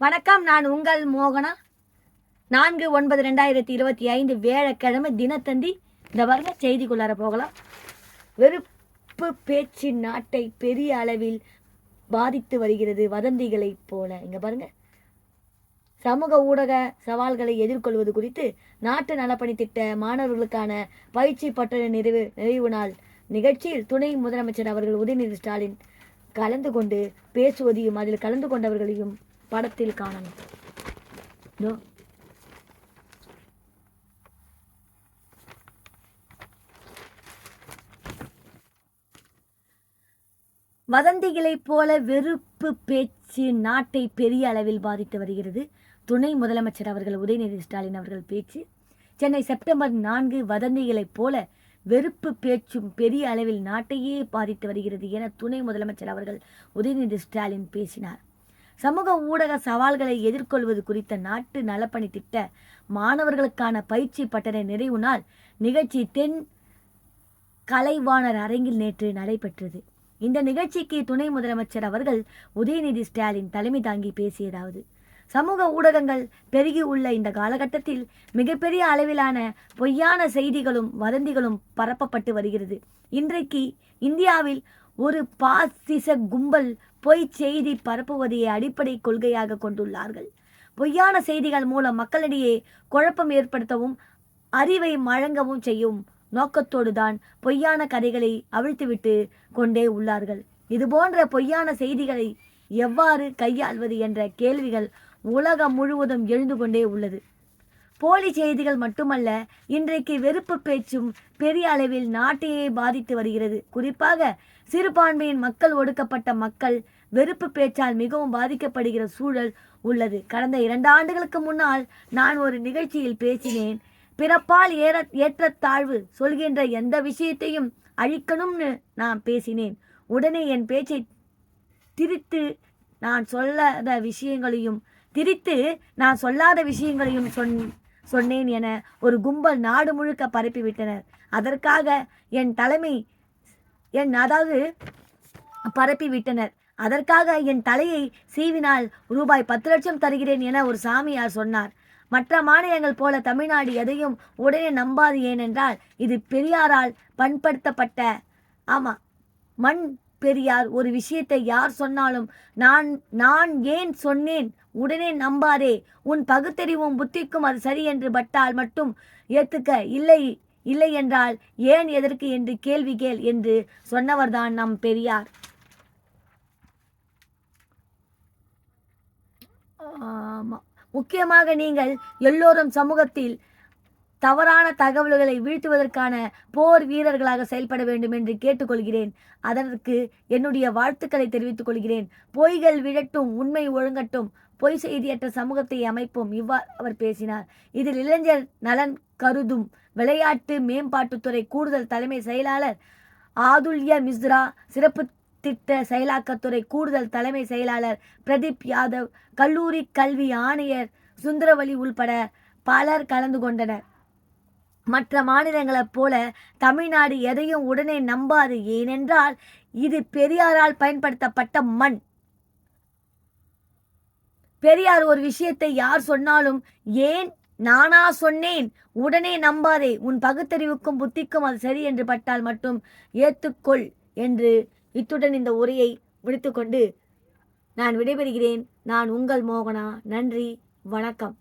வணக்கம் நான் உங்கள் மோகனா. நான்கு ஒன்பது ரெண்டாயிரத்தி இருபத்தி ஐந்து வேழக்கிழமை தினத்தந்தி இந்த பாருங்க செய்திக்குள்ளார போகலாம். வெறுப்பு பேச்சு நாட்டை பெரிய அளவில் பாதித்து வருகிறது வதந்திகளைப் போல. இங்கே பாருங்க. சமூக ஊடக சவால்களை எதிர்கொள்வது குறித்து நாட்டு நலப்பணி திட்ட மாணவர்களுக்கான பயிற்சி பட்டறை நிறைவு நிறைவு நாள் நிகழ்ச்சியில் துணை முதலமைச்சர் அவர்கள் உதயநிதி ஸ்டாலின் கலந்து கொண்டு பேசுவதையும் அதில் கலந்து கொண்டவர்களையும் படத்தில் காணலாம் இதோ. வதந்திகளைப் போல வெறுப்பு பேச்சு நாட்டை பெரிய அளவில் பாதித்து வருகிறது. துணை முதலமைச்சர் அவர்கள் உதயநிதி ஸ்டாலின் அவர்கள் பேச்சு. சென்னை செப்டம்பர் நான்கு வதந்திகளைப் போல வெறுப்பு பேச்சும் பெரிய அளவில் நாட்டையே பாதித்து வருகிறது என துணை முதலமைச்சர் அவர்கள் உதயநிதி ஸ்டாலின் பேசினார். சமூக ஊடக சவால்களை எதிர்கொள்வது குறித்த நாட்டு நலப்பணி திட்ட மாணவர்களுக்கான பயிற்சி பட்டறை நிறைவு நாள் நிகழ்ச்சி தென் கலைவாணர் அரங்கில் நேற்று நடைபெற்றது. இந்த நிகழ்ச்சிக்கு துணை முதலமைச்சர் அவர்கள் உதயநிதி ஸ்டாலின் தலைமை தாங்கி பேசியதாவது. சமூக ஊடகங்கள் பெருகி உள்ள இந்த காலகட்டத்தில் மிகப்பெரிய அளவிலான பொய்யான செய்திகளும் வதந்திகளும் பரப்பப்பட்டு வருகிறது. இன்றைக்கு இந்தியாவில் ஒரு பாசிச கும்பல் பொய் செய்தி பரப்புவதையே அடிப்படை கொள்கையாக கொண்டுள்ளார்கள். பொய்யான செய்திகள் மூலம் மக்களிடையே குழப்பம் ஏற்படுத்தவும் அறிவை வழங்கவும் செய்யும் நோக்கத்தோடு தான் பொய்யான கதைகளை அவிழ்த்துவிட்டு கொண்டே உள்ளார்கள். இதுபோன்ற பொய்யான செய்திகளை எவ்வாறு கையாள்வது என்ற கேள்விகள் உலகம் முழுவதும் எழுந்து கொண்டே உள்ளது. போலி செய்திகள் மட்டுமல்ல இன்றைக்கு வெறுப்பு பேச்சும் பெரிய அளவில் நாட்டையே பாதித்து வருகிறது. குறிப்பாக சிறுபான்மையின் மக்கள் ஒடுக்கப்பட்ட மக்கள் வெறுப்பு பேச்சால் மிகவும் பாதிக்கப்படுகிற சூழல் உள்ளது. கடந்த இரண்டு ஆண்டுகளுக்கு முன்னால் நான் ஒரு நிகழ்ச்சியில் பேசினேன். பிறப்பால் ஏற ஏற்றத்தாழ்வு சொல்கின்ற எந்த விஷயத்தையும் அழிக்கணும்னு நான் பேசினேன். உடனே என் பேச்சை திரித்து நான் சொல்லாத விஷயங்களையும் திரித்து நான் சொல்லாத விஷயங்களையும் சொன் சொன்னேன் என ஒரு கும்பல் நாடு முழுக்க பரப்பிவிட்டனர் அதற்காக என் தலைமை என் அதாவது பரப்பிவிட்டனர் அதற்காக என் தலையை சீவினால் ரூபாய் பத்து லட்சம் தருகிறேன் என ஒரு சாமியார் சொன்னார். மற்ற மாநிலங்கள் போல தமிழ்நாடு எதையும் உடனே நம்பாது ஏனென்றால் இது பெரியாரால் பண்படுத்தப்பட்ட ஆமாம் மண் பெரியார் ஒரு விஷயத்தை யார் சொன்னாலும் நான் நான் ஏன் சொன்னேன்? உடனே நம்பாரே உன் பகுத்தறிவும் புத்திக்கும் அது சரி என்று பட்டால் மட்டும் ஏத்துக்க. இல்லை இல்லை என்றால் ஏன் எதற்கு என்று கேள்வி கேள் என்று சொன்னவர்தான் நம் பெரியார். ஆமாம் முக்கியமாக நீங்கள் எல்லோரும் சமூகத்தில் தவறான தகவல்களை வீழ்த்துவதற்கான போர் வீரர்களாக செயல்பட வேண்டும் என்று கேட்டுக்கொள்கிறேன். அதற்கு என்னுடைய வாழ்த்துக்களை தெரிவித்துக் கொள்கிறேன். பொய்கள் விழட்டும் உண்மை ஒழுங்கட்டும் பொய் செய்தியற்ற சமூகத்தை அமைப்போம் இவ்வாறு அவர் பேசினார். இதில் இளைஞர் நலன் கருதும் விளையாட்டு மேம்பாட்டுத்துறை கூடுதல் தலைமை செயலாளர் ஆதுல்ய மிஸ்ரா சிறப்பு திட்ட செயலாக்கத்துறை கூடுதல் தலைமை செயலாளர் பிரதீப் யாதவ் கல்லூரி கல்வி ஆணையர் சுந்தரவலி உள்பட பலர் கலந்து கொண்டனர். மற்ற மாநிலங்களைப் போல தமிழ்நாடு எதையும் உடனே நம்பாது. ஏனென்றால் இது பெரியாரால் பயன்படுத்தப்பட்ட மண். பெரியார் ஒரு விஷயத்தை யார் சொன்னாலும் ஏன் நானா சொன்னேன்? உடனே நம்பாதே. உன் பகுத்தறிவுக்கும் புத்திக்கும் அது சரி என்று பட்டால் மட்டும் ஏத்துக்கொள் என்று இத்துடன் இந்த உரையை முடித்துக்கொண்டு நான் விடைபெறுகிறேன். நான் உங்கள் மோகனா. நன்றி. வணக்கம்.